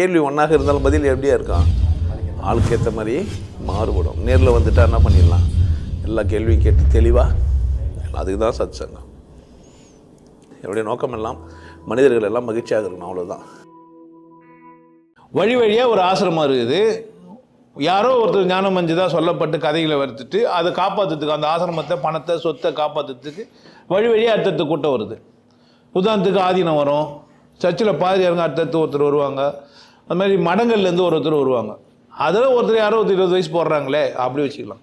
கேள்வி ஒன்றாக இருந்தாலும் பதில் எப்படியா இருக்கான் ஆளுக்கு ஏற்ற மாதிரி மாறுபடும். நேரில் வந்துட்டா என்ன பண்ணிடலாம்? எல்லா கேள்வியும் கேட்டு தெளிவாக அதுக்கு தான் சத் சங்கம் என்னுடைய நோக்கம் எல்லாம் மனிதர்கள் எல்லாம் மகிழ்ச்சியாக இருக்கணும் அவ்வளோதான் வழி வழியாக ஒரு ஆசிரமம் இருக்குது. யாரோ ஒருத்தர் ஞானம் மஞ்சுதான் சொல்லப்பட்டு கதைகளை வறுத்துட்டு அதை காப்பாற்றுறதுக்கு அந்த ஆசிரமத்தை பணத்தை சொத்தை காப்பாற்றுறதுக்கு வழி வழியாக அடுத்தடுத்த கூட்டம் வருது. உதாரணத்துக்கு ஆதீனம் வரும். சர்ச்சில் பாதிரியாருங்க அடுத்தடுத்து ஒருத்தர் வருவாங்க. அது மாதிரி மடங்கள்லேருந்து ஒருத்தர் வருவாங்க. அதில் ஒருத்தர் யாரோ ஒருத்தர் இருபது வயசு போடுறாங்களே அப்படி வச்சுக்கலாம்.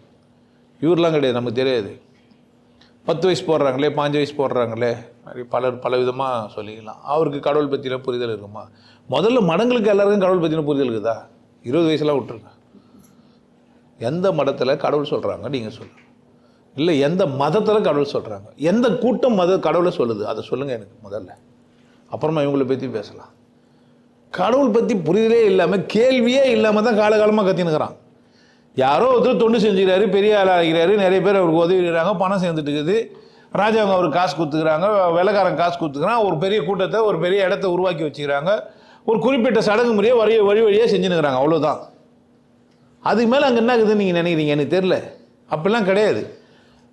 இவரெலாம் கிடையாது நமக்கு தெரியாது. பத்து வயசு போடுறாங்களே பாஞ்சு வயசு போடுறாங்களே மாதிரி பலர் பல விதமாக சொல்லிக்கலாம். அவருக்கு கடவுள் பற்றின புரிதல் இருக்குமா? முதல்ல மடங்களுக்கு எல்லாருக்கும் கடவுள் பற்றின புரிதல் இருக்குதா? இருபது வயசுலாம் விட்டுருங்க. எந்த மதத்தில் கடவுள் சொல்கிறாங்க நீங்கள் சொல்லுங்கள் இல்லை எந்த மதத்தில் கடவுள் சொல்கிறாங்க எந்த கூட்டம் மத கடவுளை சொல்லுது? அதை சொல்லுங்கள் எனக்கு முதல்ல. அப்புறமா இவங்களை பற்றி பேசலாம். கடவுள் பற்றி புரிதலே இல்லாமல் கேள்வியே இல்லாமல் தான் காலகாலமாக கத்தினுக்கிறான் யாரோ ஒருத்தர் தொண்டு செஞ்சுக்கிறாரு பெரிய ஆளாக ஆகிறாரு நிறைய பேர் அவருக்கு உதவி செய்கிறாங்க பணம் சேர்ந்துட்டு இருக்குது. ராஜாவங்க அவருக்கு காசு கொடுத்துக்கிறாங்க வெள்ளக்காரன் காசு கொடுத்துக்கிறான் ஒரு பெரிய கூட்டத்தை ஒரு பெரிய இடத்த உருவாக்கி வச்சுக்கிறாங்க. ஒரு குறிப்பிட்ட சடங்கு முறையை வழி வழி வழியாக செஞ்சுனுக்கிறாங்க அவ்வளோதான் அதுக்கு மேலே அங்கே என்ன இருக்குதுன்னு நீங்கள் நினைக்கிறீங்க? எனக்கு தெரில அப்படிலாம் கிடையாது.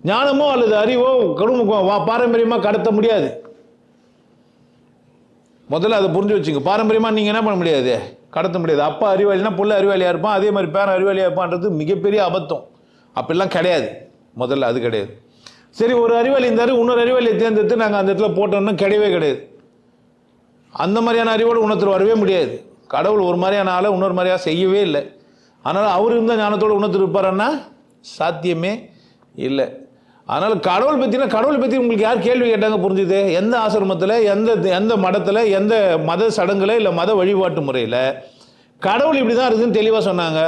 ஞானமோ அல்லது அறிவோ குடும்பம் வா பாரம்பரியமாக கடத்த முடியாது. முதல்ல அதை புரிஞ்சு வச்சுங்க. பாரம்பரியமாக நீங்கள் என்ன பண்ண முடியாது? கடத்த முடியாது. அப்பா அறிவாளினா புள்ள அறிவாளியாக இருப்பான். அதே மாதிரி பேரன் அறிவாளியாக இருப்பான்றது மிகப்பெரிய அபத்தம். அப்படிலாம் கிடையாது. முதல்ல அது கிடையாது. சரி ஒரு அறிவாளி இருந்தார் இன்னொரு அறிவாளியை தேர்ந்தெடுத்து நாங்கள் அந்த இடத்துல போட்டோம்னா கிடையவே கிடையாது. அந்த மாதிரியான அறிவோடு உணர்த்தர் வரவே முடியாது. கடவுள் ஒரு மாதிரியான ஆளை இன்னொரு மாதிரியாக செய்யவே இல்லை. அதனால் அவர் இருந்த ஞானத்தோடு உணர்த்து சாத்தியமே இல்லை. அதனால் கடவுள் பற்றினா கடவுள் பற்றி உங்களுக்கு யார் கேள்வி கேட்டாங்க புரிஞ்சுது? எந்த ஆசிரமத்தில் எந்த எந்த மடத்தில் எந்த மத சடங்குல இல்லை மத வழிபாட்டு முறையில் கடவுள் இப்படி தான் இருக்குதுன்னு தெளிவாக சொன்னாங்க.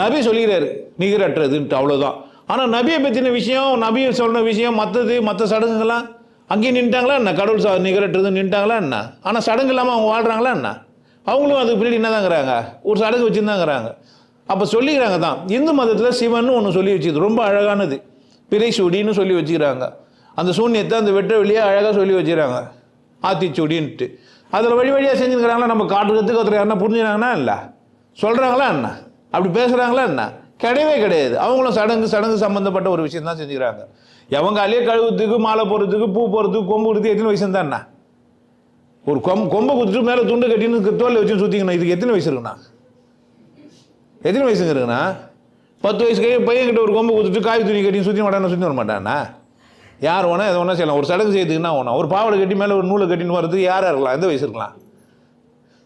நபி சொல்கிறார் நிகரற்றதுன்ட்டு அவ்வளோதான் ஆனால் நபியை பற்றின விஷயம் நபியை சொன்ன விஷயம் மற்றது மற்ற சடங்குங்கள்லாம் அங்கேயும் நின்ட்டாங்களா என்ன? கடவுள் சா நிகரற்றது நின்ட்டாங்களா என்ன? ஆனால் சடங்கு இல்லாமல் அவங்க வாழ்கிறாங்களா என்ன? அவங்களும் அதுக்கு பின்னாடி என்னதாங்கிறாங்க ஒரு சடங்கு வச்சுருந்தாங்கிறாங்க அப்போ சொல்லிக்கிறாங்க தான். இந்து மதத்தில் சிவன் ஒன்று சொல்லி வச்சுது. ரொம்ப அழகானது. பிறைசூடின்னு சொல்லி வச்சுக்கிறாங்க. அந்த சூன்யத்தை அந்த வெட்ட வெளியே அழகாக சொல்லி வச்சுக்கிறாங்க. ஆத்திச்சூடின்ட்டு அதில் வழி வழியாக செஞ்சுருக்கிறாங்களா? நம்ம காட்டுறதுக்கு ஒருத்தர் யாருன்னா புரிஞ்சுனாங்கன்னா இல்லை சொல்கிறாங்களா என்ன? அப்படி பேசுகிறாங்களா என்ன? கிடையவே கிடையாது. அவங்களும் சடங்கு சடங்கு சம்மந்தப்பட்ட ஒரு விஷயம் தான் செஞ்சுக்கிறாங்க. எவங்க அலையே கழுவுறதுக்கு மாலை போடுறதுக்கு பூ போடுறதுக்கு கொம்பு கொடுத்து எத்தனை வயசு தான் என்ன? ஒரு கொம்பு கொம்பை கொடுத்துட்டு மேலே துண்டு கட்டின்னு தோல் வச்சு சுற்றிக்கணும் இதுக்கு எத்தனை வயசு இருக்குண்ணா? எத்தனை வயசுங்க இருக்குண்ணா? பத்து வயசு கை பையன்கிட்ட ஒரு கொம்பு கொடுத்துட்டு காய் துணி கட்டி சுற்றி மாட்டானா சுற்றி வர மாட்டானா யார் வேணால் எதை வேணா செய்யலாம்? ஒரு சடங்கு செய்யறதுக்குன்னா ஒன்றா ஒரு பாவாடை கட்டி மேலே ஒரு நூலை கட்டின்னு வரதுக்கு யாராக இருக்கலாம்? எந்த வயசு இருக்கலாம்?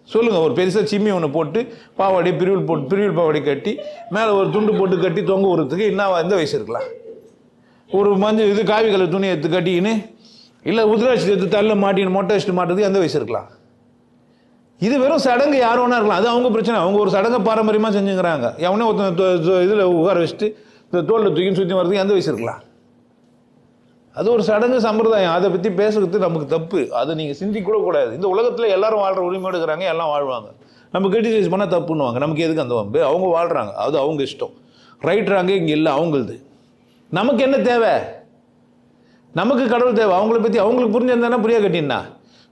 சொல்லுங்கள் ஒரு பெருசாக சிம்மி ஒன்று போட்டு பாவாடை பிரிவில் போட்டு பிரிவில் பாவாடை கட்டி மேலே ஒரு துண்டு போட்டு கட்டி தொங்க விடுறதுக்கு என்ன எந்த வயசு இருக்கலாம்? ஒரு மஞ்சள் இது காவி கலர் துணி எடுத்து கட்டிக்கின்னு இல்லை உதிராட்சி எடுத்து தள்ள மாட்டின்னு மொட்டை வச்சுட்டு மாட்டுறதுக்கு எந்த வயசு இருக்கலாம்? இது வெறும் சடங்கு யார் வேணா இருக்கலாம். அது அவங்க பிரச்சனை. அவங்க ஒரு சடங்கை பாரம்பரியமாக செஞ்சுக்கிறாங்க எவனே ஒருத்தன் இதில் உட்கார வச்சுட்டு இந்த தோளில் தூக்கின்னு சுற்றி வர்றதுக்கு எந்த வயசு இருக்கலாம்? அது ஒரு சடங்கு சம்பிரதாயம். அதை பற்றி பேசுறது நமக்கு தப்பு. அதை நீங்கள் சிந்திக்க கூடாது. இந்த உலகத்தில் எல்லாரும் வாழ்கிற உரிமையோடு இருக்கிறாங்க எல்லாம் வாழ்வாங்க. நம்ம கிரிட்டிசைஸ் பண்ணால் தப்புன்னுவாங்க. நமக்கு எதுக்கு அந்த வம்பு? அவங்க வாழ்கிறாங்க அது அவங்க இஷ்டம். ரைட்றாங்க இங்கே இல்லை. அவங்களுது. நமக்கு என்ன தேவை? நமக்கு கடவுள் தேவை. அவங்கள பற்றி அவங்களுக்கு புரிஞ்சிருந்தானா புரியா கட்டினா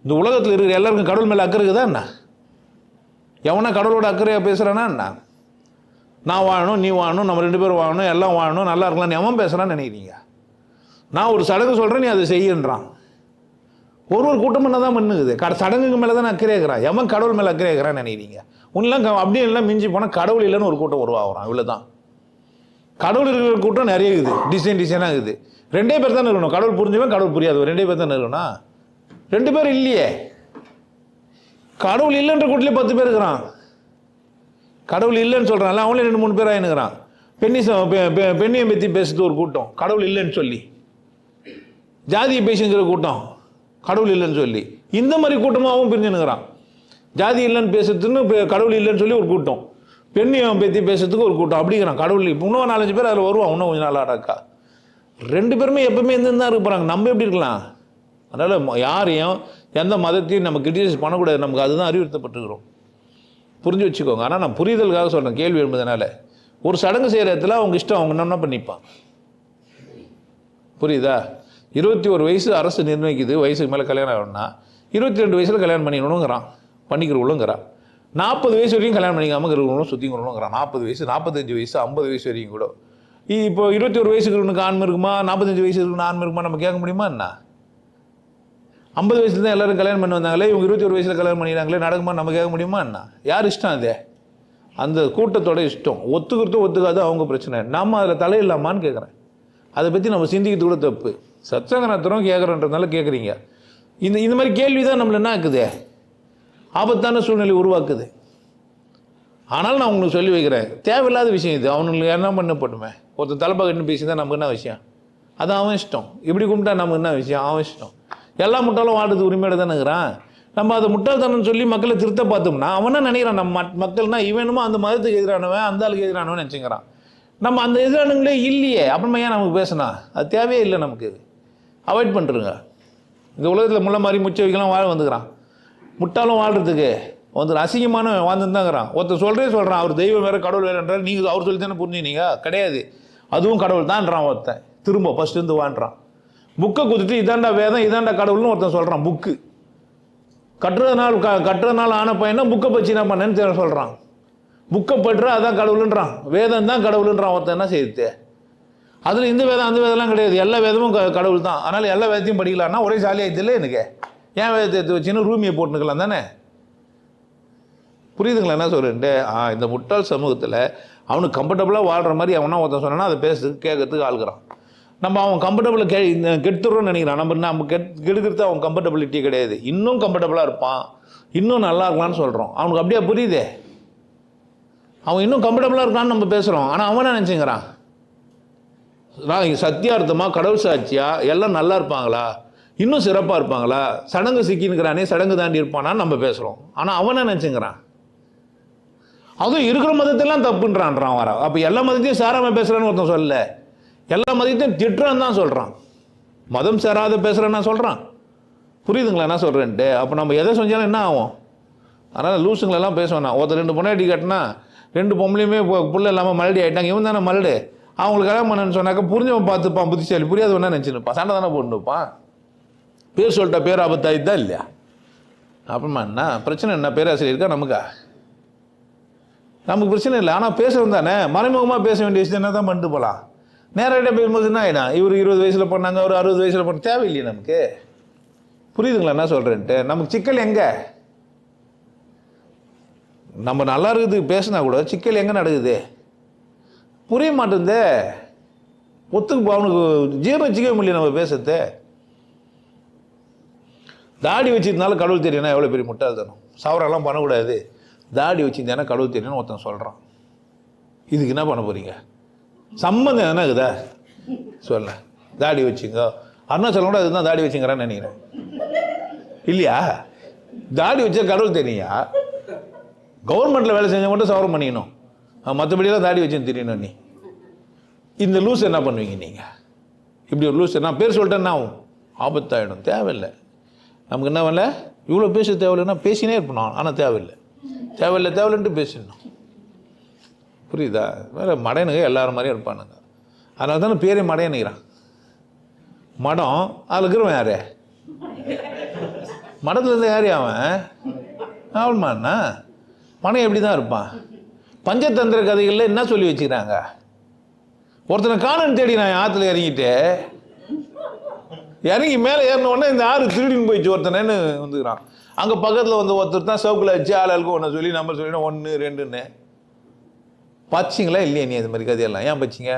இந்த உலகத்தில் இருக்கிற எல்லாருக்கும் கடவுள் மேலே அக்கறை இருக்குதா என்ன? எவனை கடவுளோட அக்கறையாக பேசுகிறானா என்ன? நான் வாழணும் நீ வாழணும் நம்ம ரெண்டு பேரும் வாழணும் எல்லாம் வாழணும் நல்லா இருக்கலாம்னு எவன் பேசுகிறான்னு நினைக்கிறீங்க? நான் ஒரு சடங்கு சொல்கிறேன் நீ அதை செய்யன்றான். ஒரு ஒரு கூட்டம் என்ன தான் பண்ணுது கட சடங்குக்கு மேலே தான் அக்கறை இருக்கிறான் எவன் கடவுள் மேலே அக்கறை இருக்கிறான்னு நினைக்கிறீங்க? உன்னெலாம் க- அப்படியே எல்லாம் மிஞ்சி போனால் கடவுள் இல்லைன்னு ஒரு கூட்டம் உருவாகிறான். இவ்வளோ தான் கடவுள் இருக்கிற கூட்டம் நிறைய இருக்குது. டிசைன் டிசைனாக இருக்குது. ரெண்டே பேர் தான் இருக்கணும். கடவுள் புரிஞ்சவன் கடவுள் புரியாதவன். ரெண்டே பேர் தான் இருக்கணும். ரெண்டு பேர் இல்லையே. கடவுள் இல்லைன்ற கூட்டிலே பத்து பேர் இருக்கிறான். கடவுள் இல்லைன்னு சொல்கிறான்ல அவங்களே ரெண்டு மூணு பேர் ஆயினுக்கிறான் பெண்ணி பெண்ணியம் பெ- பற்றி பேசுறது ஒரு கூட்டம். கடவுள் இல்லைன்னு சொல்லி. ஜாதியை பேசுங்கிற கூட்டம். கடவுள் இல்லைன்னு சொல்லி. இந்த மாதிரி கூட்டமாகவும் பிரிஞ்சுனுக்கிறான் ஜாதி இல்லைன்னு பேசுறதுன்னு கடவுள் இல்லைன்னு சொல்லி ஒரு கூட்டம். பெண்ணியம் பற்றி பேசுறதுக்கு ஒரு கூட்டம். அப்படிங்கிறான் கடவுள் இப்போ இன்னும் நாலஞ்சு பேர் அதில் வருவான். இன்னும் கொஞ்சம் நாள் அடக்கா ரெண்டு பேருமே எப்பவுமே இருந்து தான் இருக்க போகிறாங்க நம்ம எப்படி இருக்கலாம்? அதனால் யாரையும் எந்த மதத்தையும் நம்ம கிரிட்டிசைஸ் பண்ணக்கூடாது. நமக்கு அதுதான் அறிவுறுத்தப்பட்டுக்கிறோம் புரிஞ்சு வச்சுக்கோங்க. ஆனால் நான் புரிதலுக்காக சொல்கிறேன் கேள்வி என்பதனால ஒரு சடங்கு செய்கிற இடத்துல அவங்க இஷ்டம் அவங்க என்ன பண்ணிப்பான் புரியுதா? இருபத்தி ஒரு வயசு அரசு நிர்ணயிக்குது. வயசுக்கு மேலே கல்யாணம் ஆகணும்னா இருபத்தி ரெண்டு வயசில் கல்யாணம் பண்ணிக்கணுங்கிறான் பண்ணிக்கிறவங்களுங்கிறான் நாற்பது வயசு வரைக்கும் கல்யாணம் பண்ணிக்காமல் இருக்கிறவங்களும் சுற்றி நாற்பது வயசு நாற்பத்தஞ்சு வயசு ஐம்பது வயசு வரைக்கும் கூட. இப்போ இருபத்தி ஒரு வயசுக்கு இருக்கவனுக்கு ஆண்மை இருக்குமா? நாற்பத்தஞ்சு வயசு இருக்கணும் ஆண்மை இருக்குமா? நம்ம கேட்க முடியுமா என்ன? ஐம்பது வயசுல தான் எல்லாரும் கல்யாணம் பண்ணி வந்தாங்களே இவங்க இருபத்தி ஒரு வயசில் கல்யாணம் பண்ணிடுறாங்களே நடக்குமா நம்ம கேட்க முடியுமா என்ன? யார் இஷ்டம் அது? அந்த கூட்டத்தோட இஷ்டம். ஒத்துக்கிறதும் ஒத்துக்காதோ அவங்க பிரச்சனை. நம்ம அதில் தலையில்லாமான்னு கேட்குறேன். அதை பற்றி நம்ம சிந்திக்கிறது கூட தப்பு. சத்சங்க நடத்துகிறோம் கேட்குறோன்றதுனால கேட்குறீங்க. இந்த இந்த மாதிரி கேள்வி தான் நம்மள என்ன ஆக்குது? ஆபத்தான சூழ்நிலை உருவாக்குது. ஆனால் நான் உங்களுக்கு சொல்லி வைக்கிறேன். தேவையில்லாத விஷயம் இது. அவனுங்களுக்கு என்ன பண்ணப்பட்டுமே ஒருத்தன் தலைப்பா கட்டு பேசி தான் நமக்கு என்ன விஷயம்? அது அவன் இஷ்டம். இப்படி கும்பிட்டா நமக்கு என்ன விஷயம்? அவன் இஷ்டம். எல்லா முட்டாளும் வாழ்றது உரிமையோட தானேங்கிறான் நம்ம அதை முட்டாள்தனம் சொல்லி மக்களை திருத்த பார்த்தோம்னா அவனே நினைக்கிறான்? நம்ம மக்கள்னா இவனுமோ அந்த மதத்துக்கு எதிரானவன் அந்த ஆளுக்கு எதிரானவன் நினச்சிக்கிறான். நம்ம அந்த எதிரானங்களே இல்லையே. அப்புறமா ஏன் நமக்கு பேசினா? அது தேவையே இல்லை நமக்கு. அவாய்ட் பண்ணுறங்க இந்த உலகத்தில் முள்ள மாதிரி முச்சை வைக்கலாம் வாழ வந்துக்கிறான். முட்டாலும் வாழ்கிறதுக்கு வந்து அசிங்கமான வாழ்ந்துருந்தாங்கிறான் ஒருத்தர் சொல்கிறே சொல்கிறான் அவர் தெய்வம் வேறு கடவுள் வேறுன்றார் நீங்கள் அவர் சொல்லி தானே புரிஞ்சுனீங்க கிடையாது. அதுவும் கடவுள் தான்றான் ஒருத்தன். திரும்ப ஃபஸ்ட்டு வான்றான். புக்கை கொடுத்துட்டு இதாண்டா வேதம் இதாண்டா கடவுள்னு ஒருத்தன் சொல்கிறான் புக்கு. கட்டுறதுனால க கட்டுறதுனால ஆன பையனா புக்கை பற்றி என்ன பண்ணேன்னு தெரிய சொல்கிறான் புக்கை பற்ற அதான் கடவுளுன்றான். வேதம் தான் கடவுளுன்றான் ஒருத்தன் என்ன செய்யுது? அதில் இந்த வேதம் அந்த வேதம்லாம் கிடையாது. எல்லா வேதமும் க- கடவுள் தான் அதனால் எல்லா வேதத்தையும் படிக்கலாம்னா ஒரே ஜாலியாக இல்லை எனக்கு? ஏன் வேதத்தை எடுத்து வச்சுன்னு ரூமியை போட்டுக்கலாம் தானே? புரியுதுங்களா என்ன சொல்கிறேன்ட்டு ஆ இந்த முட்டாள் சமூகத்தில் அவனுக்கு கம்ஃபர்டபுளாக வாழ்கிற மாதிரி அவனா ஒருத்தன் சொன்னான்னா அதை பேசுறதுக்கு கேட்கறதுக்கு ஆளுகிறான். நம்ம அவன் கம்ஃபர்டபுளை கே இந்த நினைக்கிறான். நம்ம நம்ம கெட் கெடுக்கிறது அவன் கம்ஃபர்டபிலிட்டி கிடையாது. இன்னும் கம்ஃபர்டபுளாக இருப்பான். இன்னும் நல்லா இருக்கலாம்னு சொல்கிறோம் அவனுக்கு அப்படியே புரியுதே? அவன் இன்னும் கம்ஃபர்டபுளாக இருக்கான்னு நம்ம பேசுகிறோம் ஆனால் அவன் என்ன நினச்சிங்கிறான் நான் சத்தியார்த்தமாக கடவுள் சாட்சியாக எல்லாம் நல்லா இருப்பாங்களா? இன்னும் சிறப்பாக இருப்பாங்களா? சடங்கு சிக்கினுக்கிறானே சடங்கு தாண்டி இருப்பானான்னு நம்ம பேசுகிறோம் ஆனால் அவன் என்ன நினச்சிங்கிறான் அதுவும் இருக்கிற மதத்தெல்லாம் தப்புன்றான்றான் வர அப்போ எல்லா மதத்தையும் சாராமல் பேசுகிறான்னு ஒருத்தன் சொல்லல. எல்லா மதத்தையும் திட்டுறான்னு தான் சொல்கிறான் மதம் சேராத பேசுகிறேன்னா சொல்கிறான் புரியுதுங்களா என்ன சொல்கிறேன்ட்டு அப்போ நம்ம எதை செஞ்சாலும் என்ன ஆகும்? அதனால் லூசுங்களெல்லாம் பேசுவேன் ஒருத்தர் ரெண்டு பொண்ணாட்டி கட்டினா ரெண்டு பொம்பளையுமே புள்ள இல்லாமல் மலடி ஆகிட்டாங்க இவன் தானே மலடு. அவங்களுக்கு கல்யாணம் பண்ணணும்னு சொன்னாக்க புரிஞ்சவன் பார்த்துப்பான் புத்திசாலி. புரியாதவன் நினச்சிருப்பான்? சண்டை தானே போட்டுப்பான் பேர் சொல்லிட்டா பேர் ஆபத்தாயிதா இல்லையா? அப்புறமா என்ன? பிரச்சனை என்ன? பேராசிரியர் இருக்கா நமக்கா? நமக்கு பிரச்சனை இல்லை. ஆனால் பேசுறது தானே. மறைமுகமாக பேச வேண்டிய விஷயம் என்ன தான் பண்ணிட்டு போகலாம் நேரடியாக பேசும்போது என்ன ஆகிடும் இவர் இருபது வயசில் பண்ணாங்க ஒரு அறுபது வயசில் பண்ண. தேவையில்லையே நமக்கு. புரியுதுங்களா? என்ன சொல்கிறேன்ட்டு நமக்கு சிக்கல் எங்கே? நம்ம நல்லா இருக்குது பேசினா கூட சிக்கல் எங்கே நடக்குது? புரிய மாட்டேங்குதே ஒத்துக்கு அவனுக்கு ஜீரணிச்சிக்கவே முடியல நம்ம பேசுறது. தாடி வச்சிருந்தாலும் கடவுள் தெரியும்னா எவ்வளோ பெரிய முட்டாள்தனம் சவரெல்லாம் பண்ணக்கூடாது. தாடி வச்சிருந்தேன்னா கடவுள் தெரியும்னு ஒருத்தன் சொல்கிறான் இதுக்கு என்ன பண்ண போகிறீங்க சம்மந்தம் என்ன இருக்குதா? சொல்ல. தாடி வச்சுங்க அருணாச்சலம் கூட அதுதான் தாடி வச்சுங்கிறான்னு நினைக்கிறேன். இல்லையா? தாடி வச்சா கடவுள் தெரியா? கவர்மெண்ட்டில் வேலை செஞ்ச மட்டும் சவரம் பண்ணிக்கணும். மற்றபடியெல்லாம் தாடி வச்சுன்னு தெரியணும் நீ. இந்த லூஸ் என்ன பண்ணுவீங்க நீங்கள் இப்படி ஒரு லூஸ் நான் பேர் சொல்லிட்டேன் ஆகும் ஆபத்தாயிடும். தேவையில்லை. நமக்கு என்ன வரல இவ்வளோ பேச தேவையில்லைன்னா பேசினே இருப்பணும் ஆனால் தேவையில்லை. தேவையில்லை தேவையில்லைன்ட்டு பேசிடணும். புரியுதா? வேறு மடையனுங்க எல்லாரும் மாதிரியும் இருப்பானுங்க. அதனால தானே பேரே மடையனுங்கிறான் மடம் அதில் இருக்கிறவன் யாரு? மடத்துலேருந்து யார் அவன்? அவன்மாண்ணா மனம் எப்படி தான் இருப்பான்? பஞ்சதந்திர கதைகளில் என்ன சொல்லி வச்சுக்கிறாங்க? ஒருத்தனை காணன் தேடி நான் ஆற்றுல இறங்கிட்டு இறங்கி மேலே ஏறின உடனே இந்த ஆறு திருடின்னு போயிடுச்சு ஒருத்தனேன்னு வந்துக்கிறான். அங்கே பக்கத்தில் வந்து ஒருத்தர் தான் சவுக்கில் வச்சு ஆளாளுக்கு ஒன்று சொல்லி நம்பர் சொல்லி ஒன்று ரெண்டுன்னு. பச்சிங்களா இல்லையா நீ அது மாதிரி கதையெல்லாம்? ஏன் பச்சிங்க?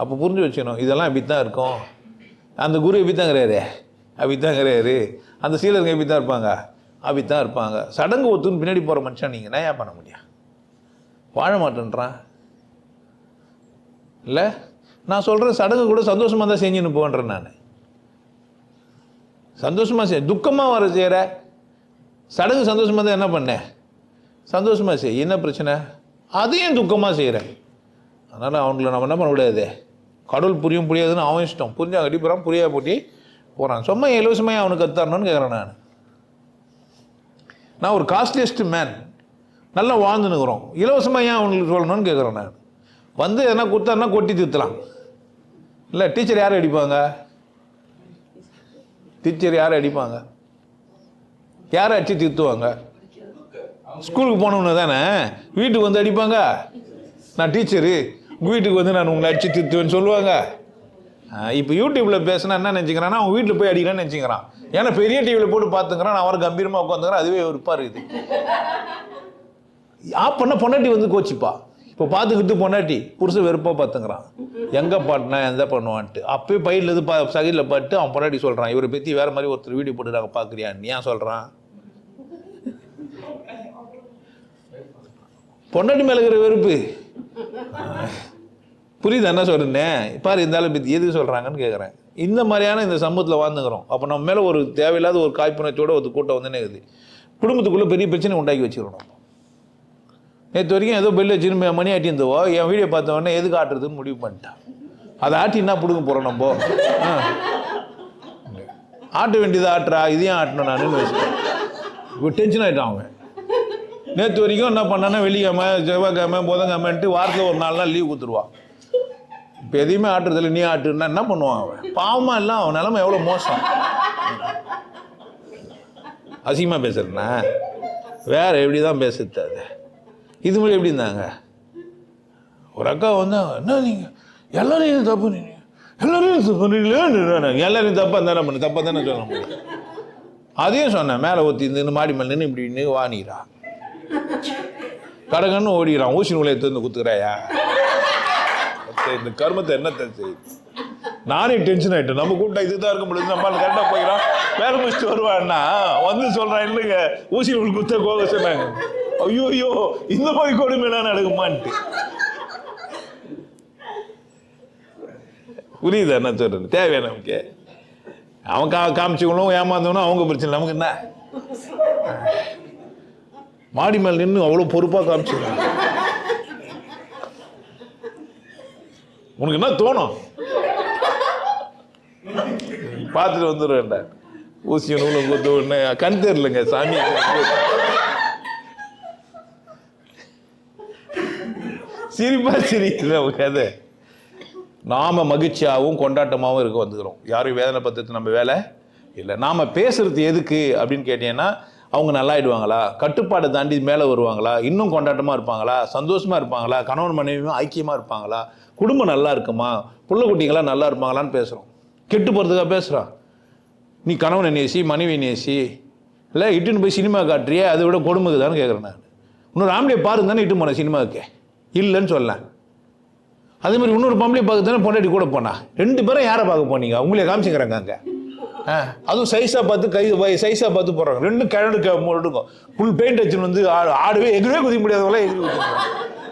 அப்போ புரிஞ்சு வச்சுக்கணும். இதெல்லாம் இப்படி தான் இருக்கும். அந்த குரு இப்படி தாங்கிறாரு அப்படி தாங்கிறாரு அந்த சீலருங்க இப்படி தான் இருப்பாங்க. அப்படி தான் இருப்பாங்க. சடங்கு ஒத்துன்னு பின்னாடி போகிற மனுஷன் நீங்கள் நான் ஏன் பண்ண முடியும்? வாழ மாட்டேன்றான். இல்லை? நான் சொல்கிறேன் சடங்கு கூட சந்தோஷமாக தான் செஞ்சுன்னு போன்றேன் நான். சந்தோஷமாக செய். துக்கமாக வர செய்கிற சடங்கு சந்தோஷமாக தான் என்ன பண்ணேன் சந்தோஷமாக செய். என்ன பிரச்சனை? அதையும் துக்கமாக செய்கிறேன் அதனால் அவங்கள நம்ம என்ன பண்ண முடியாது? கடவுள் புரியும் புரியாதுன்னு அவன் இஷ்டம். புரிஞ்சா கட்டி போகிறான் புரியா போட்டி போகிறான் சும்மா இலவசமாக அவனுக்கு கத்தாரணும்னு கேட்குறேன் நான். நான் ஒரு காஸ்ட்லியஸ்ட் மேன் நல்லா வாழ்ந்துனுக்குறோம் இலவசமாக ஏன் அவங்களுக்கு சொல்லணும்னு கேட்குறேன் நான். வந்து எதனா கொடுத்தாருன்னா கொட்டி திருத்தலாம்? இல்லை டீச்சர் யார் அடிப்பாங்க? டீச்சர் யார் அடிப்பாங்க? யாரை அடிச்சு திருத்துவாங்க? ஸ்கூலுக்கு போனவொன்னே தானே? வீட்டுக்கு வந்து அடிப்பாங்க. நான் டீச்சரு. உங்கள் வீட்டுக்கு வந்து நான் உங்களை அடிச்சு திருத்துவேன்னு சொல்லுவாங்க. இப்போ யூடியூப்பில் பேசினா என்ன நினச்சிக்கிறான்னா அவன் வீட்டில் போய் அடிக்கலாம்னு நினச்சிக்கிறான். ஏன்னா பெரிய டிவியில் போட்டு பார்த்துக்கிறான் நான் அவர் கம்பீரமாக உட்காந்துக்கிறேன் அதுவே வெறுப்பாக இருக்குது. ஆஃப் பண்ண பொண்டாட்டி வந்து கோச்சிப்பா. இப்போ பார்த்துக்கிட்டு பொண்டாட்டி புருஷன் வெறுப்பாக பார்த்துங்கிறான் எங்கே பாட்டினா எந்த பண்ணுவான்ட்டு. அப்பயே பயிரில் இது பா சகையில் பாட்டு அவன் பொண்டாட்டி சொல்கிறான் இவரை பற்றி வேறு மாதிரி ஒருத்தர் வீடியோ போட்டு நாங்கள் பார்க்குறியா? நீ ஏன் சொல்கிறான் பொண்டாட்டி மேலே இருக்கிற வெறுப்பு. புரியுது என்ன சொல்கிறேன்னே பாரு இருந்தாலும் ஆளை பற்றி எதுக்கு சொல்கிறாங்கன்னு கேட்குறேன் இந்த மாதிரியான இந்த சமூகத்தில் வாழ்ந்துக்கிறோம். அப்போ நம்ம மேலே ஒரு தேவையில்லாத ஒரு காய்ப்புணர்ச்சியோட ஒரு கூட்டம் வந்து இருக்குது. குடும்பத்துக்குள்ளே பெரிய பிரச்சனை உண்டாக்கி வச்சுக்கிறோம் நேற்று வரைக்கும் ஏதோ பெல் வச்சுன்னு மணி ஆட்டி இருந்தவோ என் வீடியோ பார்த்த உடனே எதுக்கு ஆட்டுறதுன்னு முடிவு பண்ணிட்டான். அதை ஆட்டி என்ன பிடுங்க போகிறோம் நம்ம? ஆட்ட வேண்டியதை ஆட்டுறா இதையும் ஆட்டணும் நான் டென்ஷன் ஆகிட்டான் அவன். நேற்று வரைக்கும் என்ன பண்ணான்னா வெள்ளிக்கிழமை செவ்வாய்க்கிழமை புதன்கிழமைன்ட்டு வாரத்தில் ஒரு நாலு நாள் லீவ் கொடுத்துருவான் இப்போ எதையுமே ஆட்டுறதில்ல நீ ஆட்டுன்னா என்ன பண்ணுவான் அவன்? பாவமா இல்லை அவன் நிலமை எவ்வளோ மோசம். அசிங்கமாக பேசுறேன்னா வேற எப்படி தான் பேசுறது அது? இது மாதிரி எப்படி இருந்தாங்க? ஒரு அக்கா வந்து என்ன நீங்கள் எல்லாரையும் தப்பு நீங்க எல்லாரையும் தப்பு எல்லாரையும் தப்பாக தானே பண்ணு? தப்பாக தானே சொல்ல முடியும். அதையும் சொன்னேன் மேலே ஒத்தி நின்று மாடி மேலே நின்று இப்படி நின்று வாணிக்கிறா கடகன்னு ஓடிக்கிறான். ஊசி நூலை எடுத்து வந்து குத்துக்கிறாயா? இந்த கர்மத்தை என்னத்தை செய்யுது நானே டென்ஷன் ஆயிட்டேன். நம்ம கூட்டம் இதுதான் இருக்க முடியாது நம்ம கரெக்டாக போயிடலாம் வேலை முடிச்சுட்டு வருவான்னா வந்து சொல்கிறான் இல்லைங்க ஊசி நூல் குத்த கோக சொன்னாங்க. ஐயோ ஐயோ இந்த மாதிரி கொடுமைலாம் நடக்குமான்ட்டு. புரியுது என்ன சொல்றது? தேவையா நமக்கு? அவன் கா காமிச்சுக்கணும் ஏமாந்தவனும் அவங்க பிரச்சனை. நமக்கு என்ன? மாடி மேல் நின்று அவ்வளோ பொறுப்பாக காமிச்சுக்கணும் உனக்கு என்ன தோணும்? பார்த்துட்டு வந்துடுவேன்டா ஊசிய நூலை கொடுத்து உடனே கண் தெரியலங்க சாமி. சிரிப்பா சிரிக்குது அவங்க கதை. நாம மகிழ்ச்சியாகவும் கொண்டாட்டமாகவும் இருக்க வந்துக்கிறோம். யாரும் வேதனை பத்திரத்து நம்ம வேலை இல்லை. நாம் பேசுறது எதுக்கு அப்படின்னு கேட்டீங்கன்னா அவங்க நல்லாயிடுவாங்களா? கட்டுப்பாடை தாண்டி மேலே வருவாங்களா? இன்னும் கொண்டாட்டமாக இருப்பாங்களா? சந்தோஷமாக இருப்பாங்களா? கணவன் மனைவியும் ஐக்கியமாக இருப்பாங்களா? குடும்பம் நல்லா இருக்குமா? புள்ள குட்டிங்களாம் நல்லா இருப்பாங்களான்னு பேசுகிறோம் கெட்டு போகிறதுக்காக பேசுகிறான் நீ கணவனை நேசி மனைவி நேசி இல்லை இட்டுன்னு போய் சினிமா காட்டுறியே அதை விட கொடுமைக்கு தானே கேட்குறேன் நான். இன்னொரு ஆம்பளையை பாருங்க தானே இட்டு போனேன் சினிமாவுக்கு. இல்லைன்னு சொல்லேன் அதே மாதிரி இன்னொரு பொம்பளை பார்க்க தானே பொண்டாட்டி கூட போனா? ரெண்டு பேரும் யாரை பார்க்க போனீங்க? அவங்களே காமிச்சுக்கிறாங்க அங்கே. அதுவும் சைஸாக பார்த்து கை சைஸாக பார்த்து போடுறாங்க. ரெண்டும் கிழடுக்க இருக்கும். ஃபுல் பெயிண்ட் வச்சுன்னு வந்து ஆடு ஆடவே எகிரவே குதிக்க முடியாதவங்களே எகிரி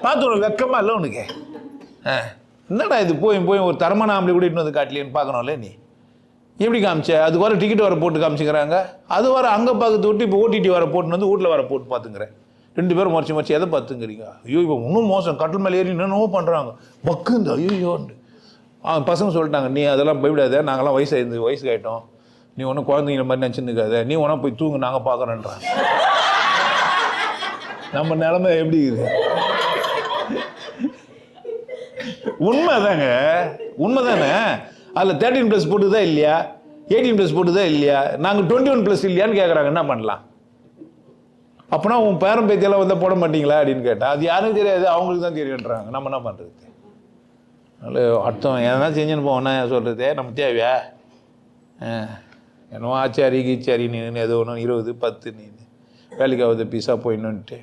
பார்த்து உனக்கு வெக்கமா இல்லை உனக்கு. ஆ. என்னடா இது போய் போய் ஒரு தரமான ஆம்பளை கூட இட்டு வந்து காட்டலையேன்னு பார்க்கணும்ல நீ? எப்படி காமிச்ச? அதுக்கு வர டிக்கெட் வர போட்டு காமிச்சிக்கிறாங்க. அது வர அங்கே பார்க்கறது விட்டு இப்போ ஓடிடி வர போட்டுன்னு வந்து வீட்டில் வர போட்டு பார்த்துங்கிறேன் ரெண்டு பேரும் மறைச்சு மறைச்சு எதை பார்த்துங்கிறீங்க? ஐயோ இப்போ இன்னும் மோசம். கட்டில் மேலே ஏறி என்னென்னவோ பண்ணுறாங்க பக்குந்து ஆ பசங்க சொல்லிட்டாங்க நீ அதெல்லாம் போய்விடாத நாங்களாம் வயசு வயசுக்கு ஆகிட்டோம் நீ ஒன்றும் குழந்தைங்கள மாதிரி நினச்சிருக்காத நீ ஒன்றா போய் தூங்கு நாங்கள் பார்க்குறேன்ற நம்ம நிலமை எப்படி இருக்குது உண்மைதாங்க. உண்மைதானே? அதில் தேர்ட்டின் ப்ளஸ் போட்டுதா இல்லையா? எயிட்டீன் ப்ளஸ் போட்டுதா இல்லையா? நாங்கள் டுவெண்ட்டி ஒன் ப்ளஸ் இல்லையான்னு கேட்குறாங்க என்ன பண்ணலாம்? அப்போனா உன் பேரன் பேத்தியெல்லாம் வந்தால் போட மாட்டீங்களா அப்படின்னு கேட்டால் அது யாருக்கும் தெரியாது அவங்களுக்கு தான் தெரியுன்றாங்க நம்ம என்ன பண்ணுறது அதனால அர்த்தம் எதனா செஞ்சுன்னு போவோம்னா சொல்கிறது நம்ம தேவையா? என்னோ ஆச்சாரி கீச்சாரி நின்று ஏதோ ஒன்று இருபது பத்து நின்று வேலைக்கு ஆகுது பீஸா போயிடணுன்ட்டு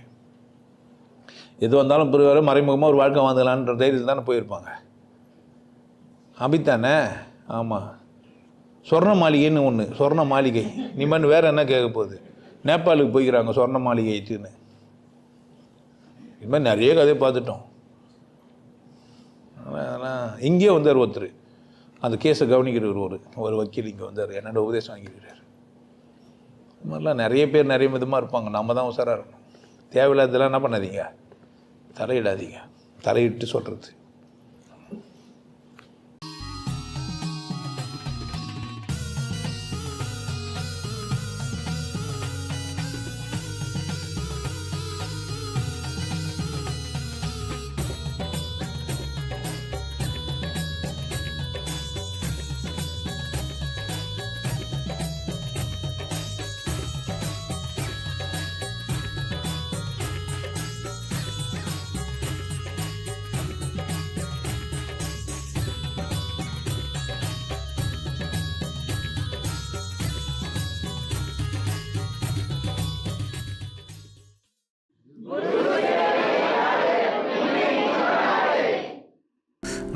எது வந்தாலும் பிறகு மறைமுகமாக ஒரு வாழ்க்கை வாங்கலான்ற தைரியத்தில் தானே போயிருப்பாங்க. அபித்தானே ஆமாம் சொர்ண மாளிகைன்னு ஒன்று சொர்ண மாளிகை. நீ மண் வேறு என்ன கேட்க போகுது? நேபாளுக்கு போய்க்கிறாங்க சொர்ண மாளிகைட்டுன்னு இது மாதிரி நிறைய கதையை பார்த்துட்டோம். ஆனால் இங்கேயே வந்தார் ஒருத்தர். அந்த கேஸை கவனிக்கிறவர் ஒரு ஒரு வக்கீல் இங்கே வந்தார். என்னோட உபதேசம் வாங்கிக்கிறார். இது மாதிரிலாம் நிறைய பேர் நிறைய விதமாக இருப்பாங்க. நம்ம தான் உசாராக இருக்கணும். தேவையில்லாததெல்லாம் என்ன பண்ணாதீங்க? தலையிடாதீங்க. தலையிட்டு சொல்கிறது